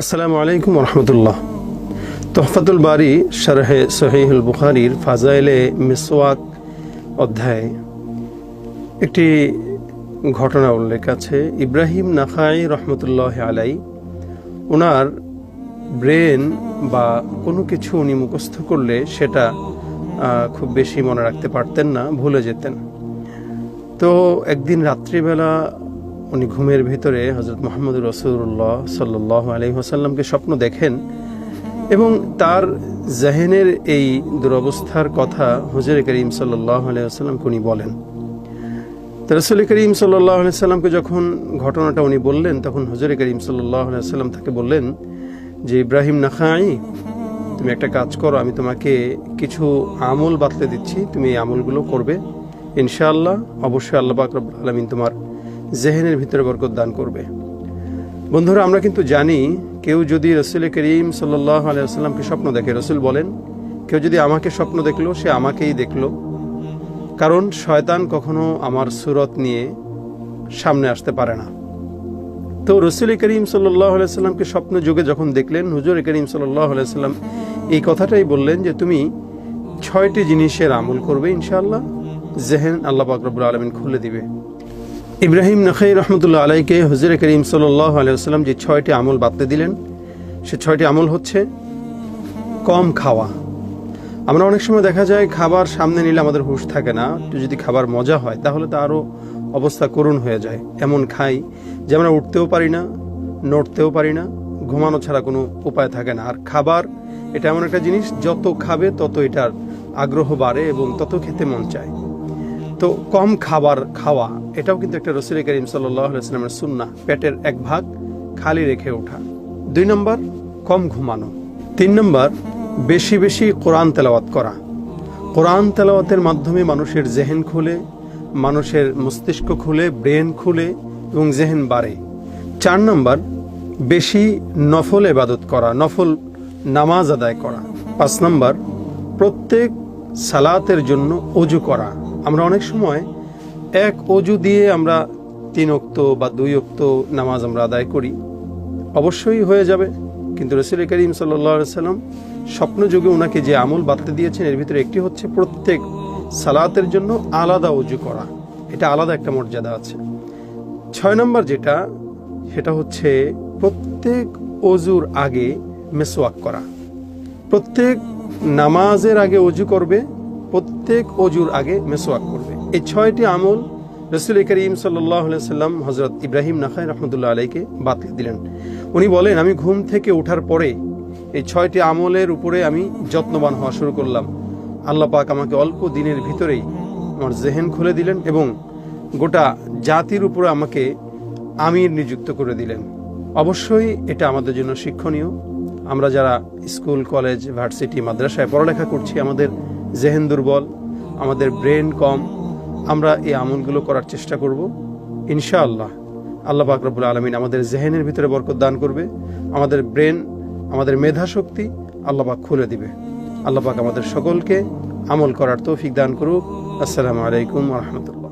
আসসালামু আলাইকুম রহমতুল্লাহ তোহফাতুল বারি শারহে সহিহুল বুখারির ফাজাইলে মিসওয়াক অধ্যায়ে। একটি ঘটনা উল্লেখ আছে, ইব্রাহিম নাখাই রহমতুল্লাহ আলাই ওনার ব্রেন বা কোনো কিছু উনি মুখস্থ করলে সেটা খুব বেশি মনে রাখতে পারতেন না, ভুলে যেতেন। তো একদিন রাত্রিবেলা উনি ঘুমের ভিতরে হজরত মোহাম্মদ রসুল্লাহ সাল্লাহ আলি হাসাল্লামকে স্বপ্ন দেখেন এবং তার জাহেনের এই দুরবস্থার কথা হুজুর করিম সাল্লাহ আলাইসাল্লামকে উনি বলেন। রসুল করিম সাল্লাহ যখন ঘটনাটা উনি বললেন, তখন হুজুর করিম সাল্লাহ তাকে বললেন যে, ইব্রাহিম নাখাই, তুমি একটা কাজ করো, আমি তোমাকে কিছু আমল বাতলে দিচ্ছি, তুমি এই আমলগুলো করবে। ইনশাআল্লাহ, অবশ্যই আল্লাহ পাক রব্বুল আলমিন তোমার জেহেনের ভিতরে বরকত দান করবে। বন্ধুরা, আমরা কিন্তু জানি কেউ যদি রসুল করিম সাল্লাহ আলাইসাল্লামকে স্বপ্ন দেখে, রসুল বলেন, কেউ যদি আমাকে স্বপ্ন দেখল, সে আমাকেই দেখল। কারণ শয়তান কখনো আমার সুরত নিয়ে সামনে আসতে পারে না। তো রসুল করিম সাল্লাহ আলাইসাল্লামকে স্বপ্ন যুগে যখন দেখলেন, হুজুর করিম সাল্লাহ আলাইসাল্লাম এই কথাটাই বললেন যে, তুমি ছয়টি জিনিসের আমল করবে ইনশাআল্লাহ, জেহেন আল্লাহ বাকরবুল আলমিন খুলে দিবে। ইব্রাহিম নখাই রহমতুল্লাহ আলাইকে হুজুর করিম সাল্লাহ আলাইসাল্লাম যে ছয়টি আমল বাতলে দিলেন, সে ছয়টি আমল হচ্ছে কম খাওয়া। আমরা অনেক সময় দেখা যায় খাবার সামনে নিলে আমাদের হুঁশ থাকে না যদি খাবার মজা হয় তাহলে তো আরও অবস্থা করুণ হয়ে যায়। এমন খাই যে আমরা উঠতেও পারি না, নড়তেও পারি না, ঘুমানো ছাড়া কোনো উপায় থাকে না। আর খাবার এটা এমন একটা জিনিস, যত খাবে তত এটার আগ্রহ বাড়ে এবং তত খেতে মন চায়। তো কম খাবার খাওয়া, এটাও কিন্তু একটা রসুল করিম সাল্লামের সুন্না পেটের এক ভাগ খালি রেখে ওঠা। দুই নম্বর, কম ঘুমানো। তিন নম্বর, বেশি বেশি কোরআন তেলাওয়াত করা। কোরআন তেলাওয়াতের মাধ্যমে মানুষের জেহেন খুলে, মানুষের মস্তিষ্ক খুলে, ব্রেন খুলে এবং জেহেন বাড়ে। চার নম্বর, বেশি নফল এবাদত করা, নফল নামাজ আদায় করা। পাঁচ নম্বর, প্রত্যেক সালাতের জন্য অজু করা। আমরা অনেক সময় এক অজু দিয়ে আমরা তিন অক্ত বা দুই অক্ত নামাজ আমরা আদায় করি। অবশ্যই হয়ে যাবে, কিন্তু রসুল করিম সাল্লাম স্বপ্ন যুগে ওনাকে যে আমল বাতলে দিয়েছেন, এর ভিতরে একটি হচ্ছে প্রত্যেক সালাতের জন্য আলাদা অজু করা। এটা আলাদা একটা মর্যাদা আছে। ছয় নম্বর যেটা, সেটা হচ্ছে প্রত্যেক অজুর আগে মেসোয়াক করা। প্রত্যেক নামাজের আগে অজু করবে প্রত্যেক অজুর আগে মেসোয়াক করবে। এই ছয়টি আমল রসুল করিম সাল্লাম হজরত ইব্রাহিম নাখাই রহমতুল্লাহ আলাইকে বাতলে দিলেন। উনি বলেন, আমি ঘুম থেকে ওঠার পরে এই ছয়টি আমলের উপরে আমি যত্নবান হওয়া শুরু করলাম। আল্লাহ পাক আমাকে অল্প দিনের ভিতরেই আমার জেহেন খুলে দিলেন এবং গোটা জাতির উপরে আমাকে আমির নিযুক্ত করে দিলেন। অবশ্যই এটা আমাদের জন্য শিক্ষণীয়। আমরা যারা স্কুল, কলেজ, ভার্সিটি, মাদ্রাসায় পড়ালেখা করছি, আমাদের জেহেন দুর্বল, আমাদের ব্রেন কম, আমরা এই আমলগুলো করার চেষ্টা করব। ইনশাআল্লাহ, আল্লাহ পাক রব্বুল আলমিন আমাদের জেহেনের ভিতরে বরকত দান করবে, আমাদের ব্রেন, আমাদের মেধা শক্তি আল্লাপাক খুলে দিবে। আল্লাহ পাক আমাদের সকলকে আমল করার তৌফিক দান করুক। আসসালামু আলাইকুম রহমতুল্লাহ।